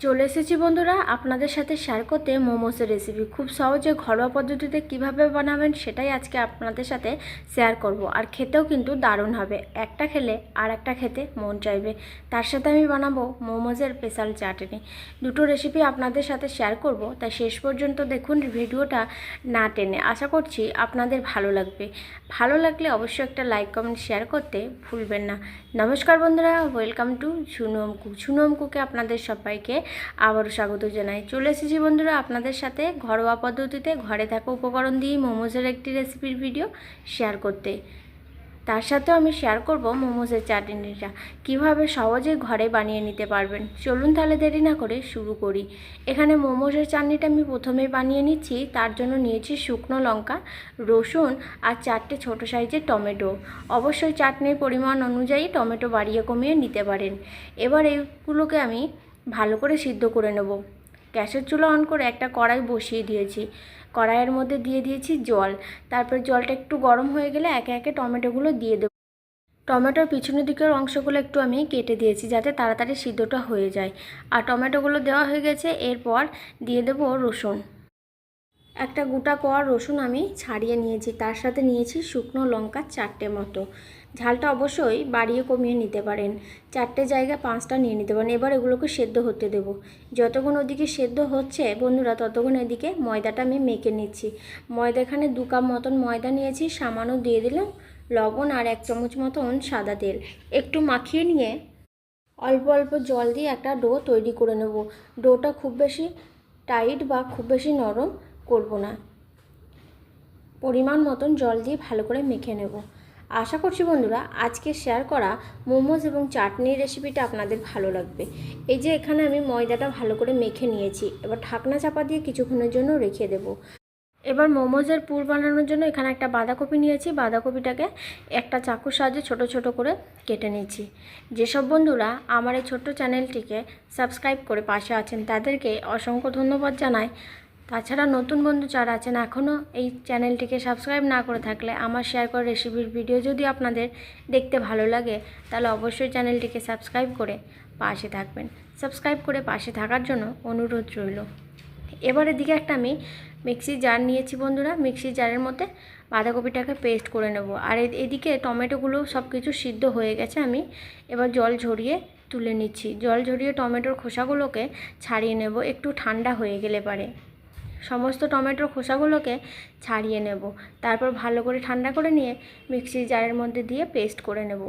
চলে এসেছি বন্ধুরা, আপনাদের সাথে শেয়ার করতে মোমোসের রেসিপি খুব সহজে ঘরোয়া পদ্ধতিতে কীভাবে বানাবেন সেটাই আজকে আপনাদের সাথে শেয়ার করব। আর খেতেও কিন্তু দারুণ হবে। একটা খেলে আর একটা খেতে মন চাইবে। তার সাথে আমি বানাবো মোমোজের স্পেশাল চাটনি। দুটো রেসিপি আপনাদের সাথে শেয়ার করব। তাই শেষ পর্যন্ত দেখুন ভিডিওটা না টেনে। আশা করছি আপনাদের ভালো লাগবে। ভালো লাগলে অবশ্যই একটা লাইক কমেন্ট শেয়ার করতে ভুলবেন না। নমস্কার বন্ধুরা welcome to Jhunum cook Jhunum কুকে আপনাদের সবাইকে আবারও স্বাগত জানাই। চলে এসেছি বন্ধুরা আপনাদের সাথে ঘরোয়া পদ্ধতিতে। ঘরে থাকা উপকরণ দিয়ে মোমোজের একটি রেসিপির ভিডিও শেয়ার করতে। তার সাথেও আমি শেয়ার করব মোমোজের চাটনিটা। কীভাবে সহজে ঘরে বানিয়ে নিতে পারবেন? চলুন তাহলে দেরি না করে শুরু করি। এখানে মোমোজের চাটনিটা আমি প্রথমেই বানিয়ে নিচ্ছি। তার জন্য নিয়েছি শুকনো লঙ্কা, রসুন আর চারটে ছোট সাইজের টমেটো। অবশ্যই চাটনির পরিমাণ অনুযায়ী টমেটো বাড়িয়ে কমিয়ে নিতে পারেন। এবার এইগুলোকে আমি ভালো করে সিদ্ধ করে নেব। গ্যাসের চুলা অন করে একটা কড়াই বসিয়ে দিয়েছি। কড়াইয়ের মধ্যে দিয়ে দিয়েছি জল। তারপর জলটা একটু গরম হয়ে গেলে একে একে টমেটোগুলো দিয়ে দেবো। টমেটোর পিছনের দিকের অংশগুলো একটু আমি কেটে দিয়েছি যাতে তাড়াতাড়ি সিদ্ধটা হয়ে যায়। আর টমেটোগুলো দেওয়া হয়ে গেছে। এরপর দিয়ে দেবো রসুন। একটা গোটা কোয়া রসুন আমি ছাড়িয়ে নিয়েছি। তার সাথে নিয়েছি শুকনো লঙ্কা চারটে মতো। ঝালটা অবশ্যই বাড়িয়ে কমিয়ে নিতে পারেন। চারটে জায়গায় পাঁচটা নিয়ে নিতে পারেন। এবার এগুলোকে সেদ্ধ হতে দেব। যতক্ষণ ওদিকে সেদ্ধ হচ্ছে, বন্ধুরা, ততক্ষণ এদিকে ময়দাটা আমি মেখে নিচ্ছি। ময়দা এখানে দু কাপ মতন ময়দা নিয়েছি। সামান্য দিয়ে দিলাম লবণ আর এক চামচ মতন সাদা তেল। একটু মাখিয়ে নিয়ে অল্প অল্প জল দিয়ে একটা ডো তৈরি করে নেব। ডোটা খুব বেশি টাইট বা খুব বেশি নরম করব না। পরিমাণ মতন জল দিয়ে ভালো করে মেখে নেব। আশা করছি বন্ধুরা, আজকে শেয়ার করা মোমোজ এবং চাটনির রেসিপিটা আপনাদের ভালো লাগবে। এই যে এখানে আমি ময়দাটা ভালো করে মেখে নিয়েছি, এবার ঢাকনা চাপা দিয়ে কিছুক্ষণের জন্য রেখে দেব। এবার মোমোজের পুর বানানোর জন্য এখানে একটা বাঁধাকপি নিয়েছি। বাঁধাকপিটাকে একটা চাকুর সাহায্যে ছোট ছোট করে কেটে নিয়েছি। যেসব বন্ধুরা আমার এই ছোট্ট চ্যানেলটিকে সাবস্ক্রাইব করে পাশে আছেন, তাদেরকে অসংখ্য ধন্যবাদ জানাই। তাছাড়া নতুন বন্ধু যারা আছেন, এখনও এই চ্যানেলটিকে সাবস্ক্রাইব না করে থাকলে আমার শেয়ার করা রেসিপির ভিডিও যদি আপনাদের দেখতে ভালো লাগে, তাহলে অবশ্যই চ্যানেলটিকে সাবস্ক্রাইব করে পাশে থাকবেন। সাবস্ক্রাইব করে পাশে থাকার জন্য অনুরোধ রইল। এবার এদিকে একটা আমি মিক্সি জার নিয়েছি বন্ধুরা। মিক্সি জারের মধ্যে বাঁধাকপিটাকে পেস্ট করে নেব। আর এদিকে টমেটোগুলো সব কিছু সিদ্ধ হয়ে গেছে আমি। এবার জল ঝরিয়ে তুলে নিচ্ছি। জল ঝরিয়ে টমেটোর খোসাগুলোকে ছাড়িয়ে নেব। একটু ঠান্ডা হয়ে গেলে পারে। সমস্ত টমেটোর খোসাগুলোকে ছাড়িয়ে নেব। তারপর ভালো করে ঠান্ডা করে নিয়ে মিক্সি জারের মধ্যে দিয়ে পেস্ট করে নেব।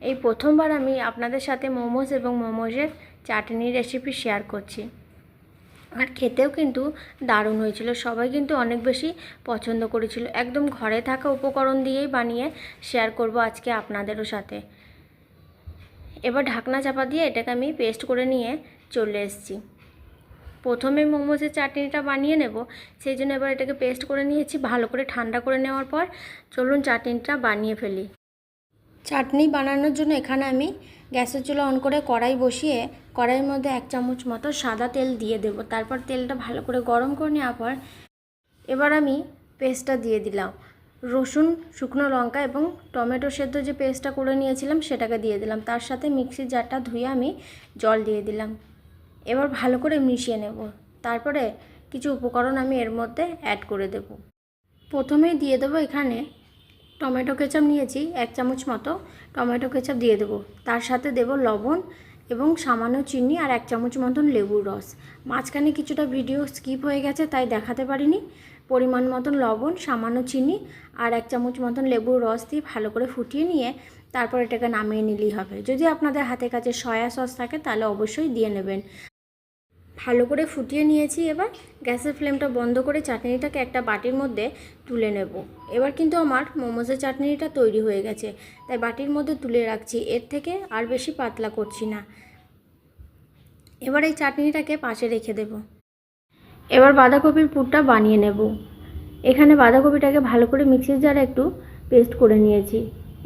এই প্রথমবার আমি আপনাদের সাথে মোমোস এবং মোমোজের চাটনির রেসিপি শেয়ার করছি। আর খেতেও কিন্তু দারুণ হয়েছিল। সবাই কিন্তু অনেক বেশি পছন্দ করেছিল। একদম ঘরে থাকা উপকরণ দিয়েই বানিয়ে শেয়ার করব আজকে আপনাদেরও সাথে। এবার ঢাকনা চাপা দিয়ে এটাকে আমি পেস্ট করে নিয়ে চলে এসেছি। প্রথমে মোমোজের চাটনিটা বানিয়ে নেব, সেই জন্য এবার এটাকে পেস্ট করে নিয়েছি, ভালো করে ঠান্ডা করে নেওয়ার পর চলুন চাটনিটা বানিয়ে ফেলি। চাটনি বানানোর জন্য এখানে আমি গ্যাসের চুলা অন করে কড়াই বসিয়ে কড়াইয়ের মধ্যে এক চামচ মতো সাদা তেল দিয়ে দেব। তারপর তেলটা ভালো করে গরম করে নেওয়ার পর এবার আমি পেস্টটা দিয়ে দিলাম। রসুন, শুকনো লঙ্কা এবং টমেটো সেদ্ধ যে পেস্টটা করে নিয়েছিলাম, সেটাকে দিয়ে দিলাম। তার সাথে মিক্সির জারটা ধুয়ে আমি জল দিয়ে দিলাম। এবার ভালো করে মিশিয়ে নেব। তারপরে কিছু উপকরণ আমি এর মধ্যে অ্যাড করে দেব। প্রথমেই দিয়ে দেবো এখানে টমেটো কেচাপ নিয়েছি, এক চামচ মতো টমেটো কেচাপ দিয়ে দেবো। তার সাথে দেব লবণ এবং সামান্য চিনি আর এক চামচ মতন লেবুর রস। মাঝখানে কিছুটা ভিডিও স্কিপ হয়ে গেছে, তাই দেখাতে পারিনি। পরিমাণ মতন লবণ, সামান্য চিনি আর এক চামচ মতন লেবুর রস দিয়ে ভালো করে ফুটিয়ে নিয়ে তারপর এটাকে নামিয়ে নিলেই হবে। যদি আপনাদের হাতের কাছে সয়া সস থাকে, তাহলে অবশ্যই দিয়ে নেবেন। ভালো করে ফুটিয়ে নিয়েছি, এবার গ্যাসের ফ্লেমটা বন্ধ করে চাটনিটাকে একটা বাটির মধ্যে তুলে নেব। এবার কিন্তু আমার মোমোজের চাটনিটা তৈরি হয়ে গেছে, তাই বাটির মধ্যে তুলে রাখছি, এর থেকে আর বেশি পাতলা করছি না। এবার এই চাটনিটাকে পাশে রেখে দেব। এবার বাঁধাকপির পুরটা বানিয়ে নেব। এখানে বাঁধাকপিটাকে ভালো করে মিক্সির জারে একটু পেস্ট করে নিয়েছি।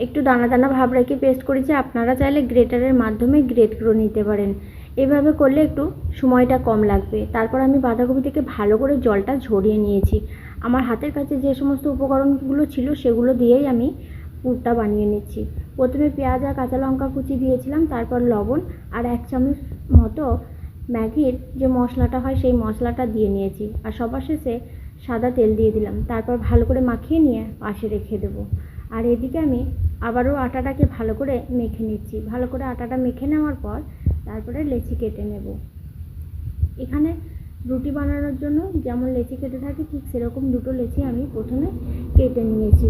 একটু দানা দানা ভাব রেখে পেস্ট করেছি, আপনারা চাইলে গ্রেটারের মাধ্যমে গ্রেট করে নিতে পারেন। এভাবে করলে একটু সময়টা কম লাগবে। তারপর আমি বাঁধাকপি থেকে ভালো করে জলটা ঝরিয়ে নিয়েছি। আমার হাতের কাছে যে সমস্ত উপকরণগুলো ছিল সেগুলো দিয়েই আমি পুরটা বানিয়ে নিচ্ছি। প্রথমে পেঁয়াজ আর কাঁচা লঙ্কা কুচি দিয়েছিলাম, তারপর লবণ আর এক চামচ মতো ম্যাগির যে মশলাটা হয় সেই মশলাটা দিয়ে নিয়েছি। আর সবার শেষে সাদা তেল দিয়ে দিলাম। তারপর ভালো করে মাখিয়ে নিয়ে পাশে রেখে দেবো। আর এদিকে আমি আবারও আটাটাকে ভালো করে মেখে নিচ্ছি। ভালো করে আটাটা মেখে নেওয়ার পর তারপরে লেচি কেটে নেব। এখানে রুটি বানানোর জন্য যেমন লেচি কেটে থাকে, ঠিক সেরকম দুটো লেচি আমি প্রথমে কেটে নিয়েছি।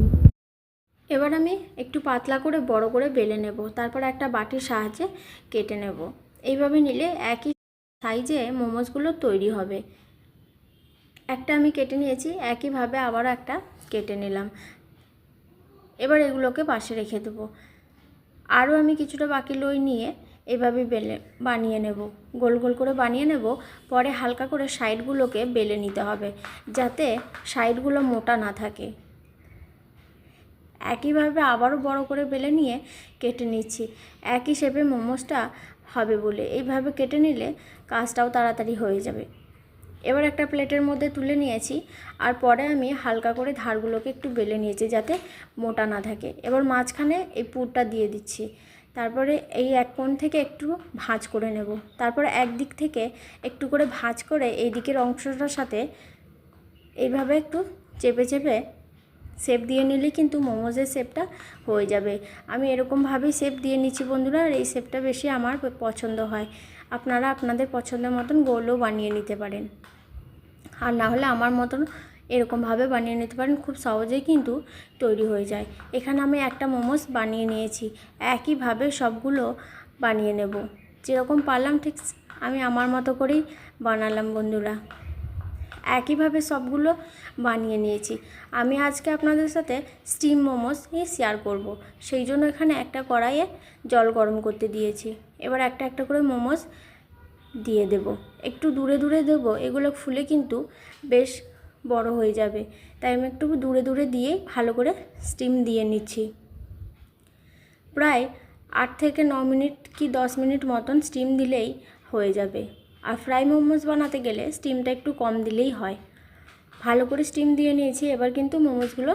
এবার আমি একটু পাতলা করে, বড় করে বেলে নেব। তারপর একটা বাটির সাহায্যে কেটে নেব। এইভাবে নিলে একই সাইজে মোমোসগুলো তৈরি হবে। একটা আমি কেটে নিয়েছি, একইভাবে আবারও একটা কেটে নিলাম। এবার এগুলোকে পাশে রেখে দেবো। আরও আমি কিছুটা বাকি লই নিয়ে এভাবে বেলে, বানিয়ে নেব। গোল গোল করে বানিয়ে নেব। পরে হালকা করে সাইডগুলোকে বেলে নিতে হবে, যাতে সাইডগুলো মোটা না থাকে। একইভাবে আবারও বড় করে বেলে নিয়ে কেটে নিচ্ছি। একই শেপে মোমোসটা হবে বলে। এইভাবে কেটে নিলে কাজটাও তাড়াতাড়ি হয়ে যাবে। এবার একটা প্লেটের মধ্যে তুলে নিয়েছি। আর পরে আমি হালকা করে ধারগুলোকে একটু বেলে নিয়েছি যাতে মোটা না থাকে। এবার মাঝখানে এই পুরটা দিয়ে দিচ্ছি। তারপরে এই এক কোণ থেকে একটু ভাঁজ করে নেব। তারপরে একদিক থেকে একটু করে ভাঁজ করে এই দিকের অংশটার সাথে এইভাবে একটু চেপে চেপে শেপ দিয়ে নিলে কিন্তু মোমোজের শেপটা হয়ে যাবে। আমি এরকমভাবেই শেপ দিয়ে নিচ্ছি বন্ধুরা, আর এই শেপটা বেশি আমার পছন্দ হয়। আপনারা আপনাদের পছন্দের মতন গোলও বানিয়ে নিতে পারেন। আর না হলে আমার মতন এরকমভাবে বানিয়ে নিতে পারেন, খুব সহজেই কিন্তু তৈরি হয়ে যায়। এখানে আমি একটা মোমোস বানিয়ে নিয়েছি, একইভাবে সবগুলো বানিয়ে নেব। যেরকম পারলাম, ঠিক আমি আমার মতো করেই বানালাম বন্ধুরা। একইভাবে সবগুলো বানিয়ে নিয়েছি। আমি আজকে আপনাদের সাথে স্টিম মোমোস শেয়ার করব। সেই জন্য এখানে একটা কড়াইয়ে জল গরম করতে দিয়েছি। এবার একটা একটা করে মোমোস দিয়ে দেব। একটু দূরে দূরে দেব, এগুলো ফুলে কিন্তু বেশ বড় হয়ে যাবে। তাই আমি একটু দূরে দূরে দিয়ে ভালো করে স্টিম দিয়ে নিচ্ছি। প্রায় আট থেকে ন মিনিট কি দশ মিনিট মতন স্টিম দিলেই হয়ে যাবে। আর ফ্রাই মোমোস বানাতে গেলে স্টিমটা একটু কম দিলেই হয়। ভালো করে স্টিম দিয়ে নিয়েছি, এবার কিন্তু মোমোসগুলো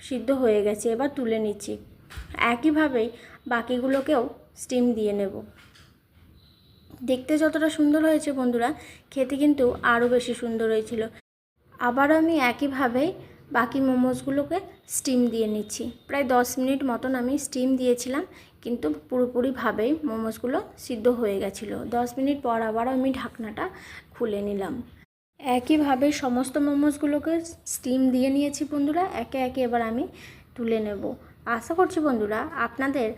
সিদ্ধ হয়ে গেছে, এবার তুলে নিচ্ছি। একইভাবেই বাকিগুলোকেও স্টিম দিয়ে নেব। দেখতে যতটা সুন্দর হয়েছে বন্ধুরা, খেতে কিন্তু আরও বেশি সুন্দর হয়েছিল। আবারও আমি একইভাবেই বাকি মোমোসগুলোকে স্টিম দিয়ে নিচ্ছি। প্রায় দশ মিনিট মতন আমি স্টিম দিয়েছিলাম, কিন্তু পুরোপুরিভাবেই মোমোসগুলো সিদ্ধ হয়ে গেছিল। দশ মিনিট পর আবার আমি ঢাকনাটা খুলে নিলাম। একইভাবে সমস্ত মোমোসগুলোকে স্টিম দিয়ে নিয়েছি বন্ধুরা, একে একে এবার আমি তুলে নেব। আশা করছি বন্ধুরা, আপনাদের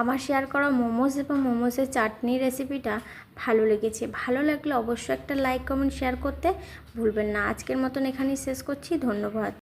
আমার শেয়ার করা মোমোস এবং মোমোসের চাটনি রেসিপিটা ভালো লেগেছে। ভালো লাগলে অবশ্যই একটা লাইক কমেন্ট শেয়ার করতে ভুলবেন না। আজকের মতন এখানেই শেষ করছি। ধন্যবাদ।